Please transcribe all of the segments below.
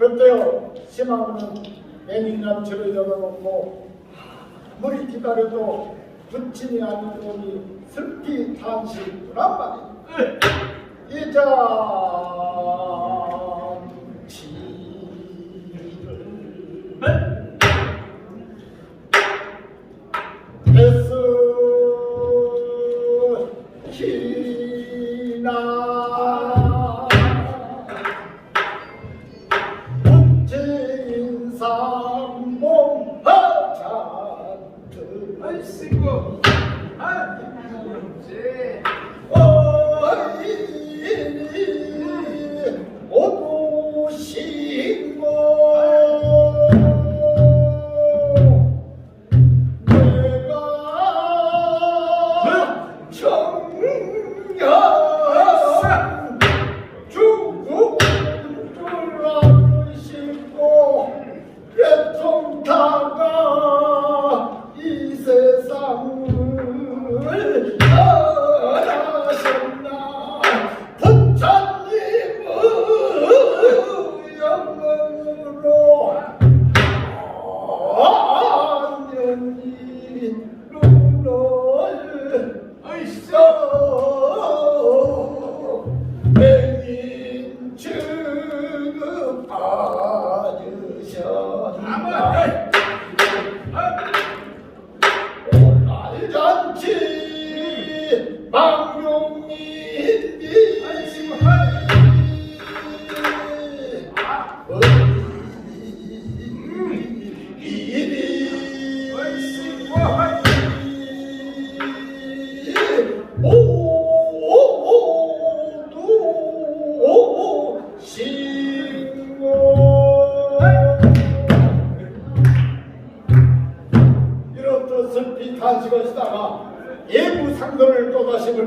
그때요 희망은 맹인같이로 열어놓고 물이 기다려도 붙이니 아니오니 슬피 탄식이란 말이야 이잔 삼봉 하자들 아이고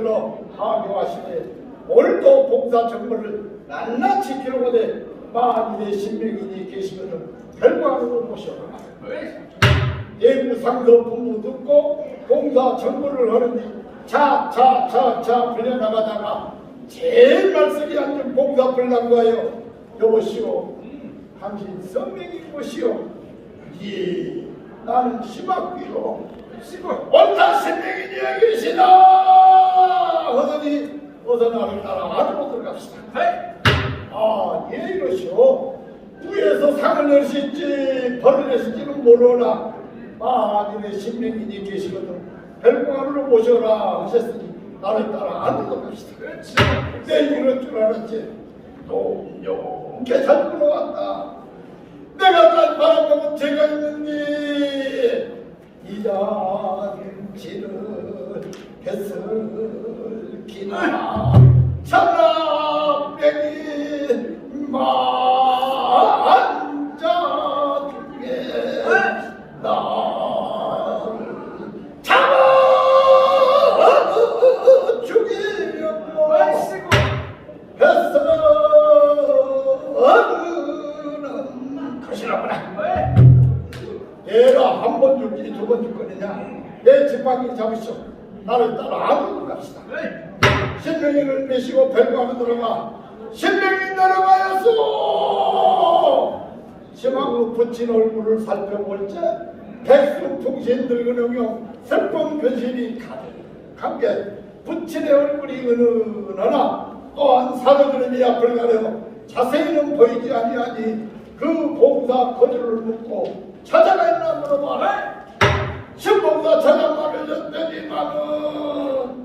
불러 하교하시되 오늘도 봉사 정물을 낱낱이 기록하되 만일의 신명인이 계시거든 결과로 모셔라. 예부 상도 부모 듣고 봉사 정물을 하는데 차차차차 불려나가다가 제일 말씀이 앉은 봉사 불난거예요 여보시오. 당신 성명이 무엇이오. 예 나는 심학기로 옳다 신명인이 여기 계시다 하더니 어서 나를 따라 아주로 들어갑시다 아, 예, 이러시오. 위에서 상을 내실지 벌을 내실지는 모르나 만일의 신명인이 계시거든 별공하로 모셔라 하셨으니 나를 따라 안으로 갑시다. 내 이럴 줄 알았지. 동용케 잘 들어왔다. 내가 딴 바라보면 죄가 있는지 이잔치를 했을기나 천남백이 만자 중에 나를 잡아 죽이려고 했어는 것이라구나 얘가 한 번 줄지 두번 줄 거느냐 내 지팡이 잡으시오 나를 따라 아무로 갑시다. 신명인을 빼시고 별관으로 들어가 신명인 내려가야소 시망으로 붙인 얼굴을 살펴볼 때 백숙통신 늙은 응용 슬픈 변신이 가득한 게 붙인의 얼굴이 은은하나 또한 사르그름이 앞을 가려 자세히는 보이지 아니하니 그 봉사 거절을 묻고 찾아가 있나 물어봐라 신봉사 찾아가를 줬더니만은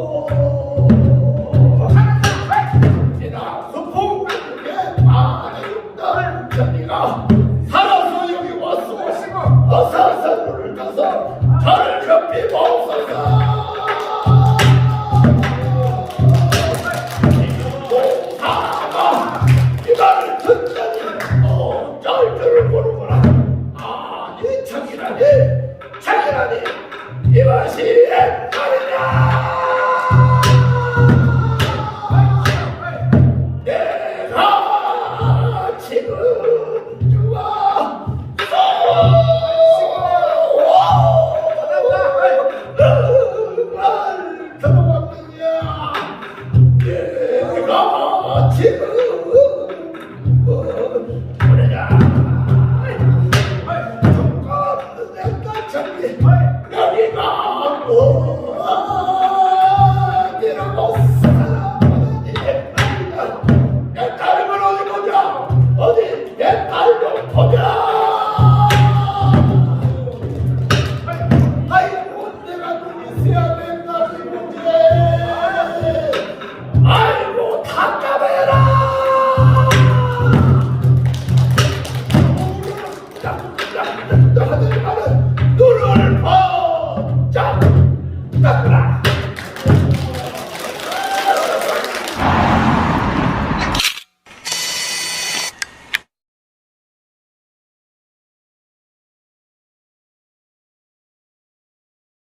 Oh.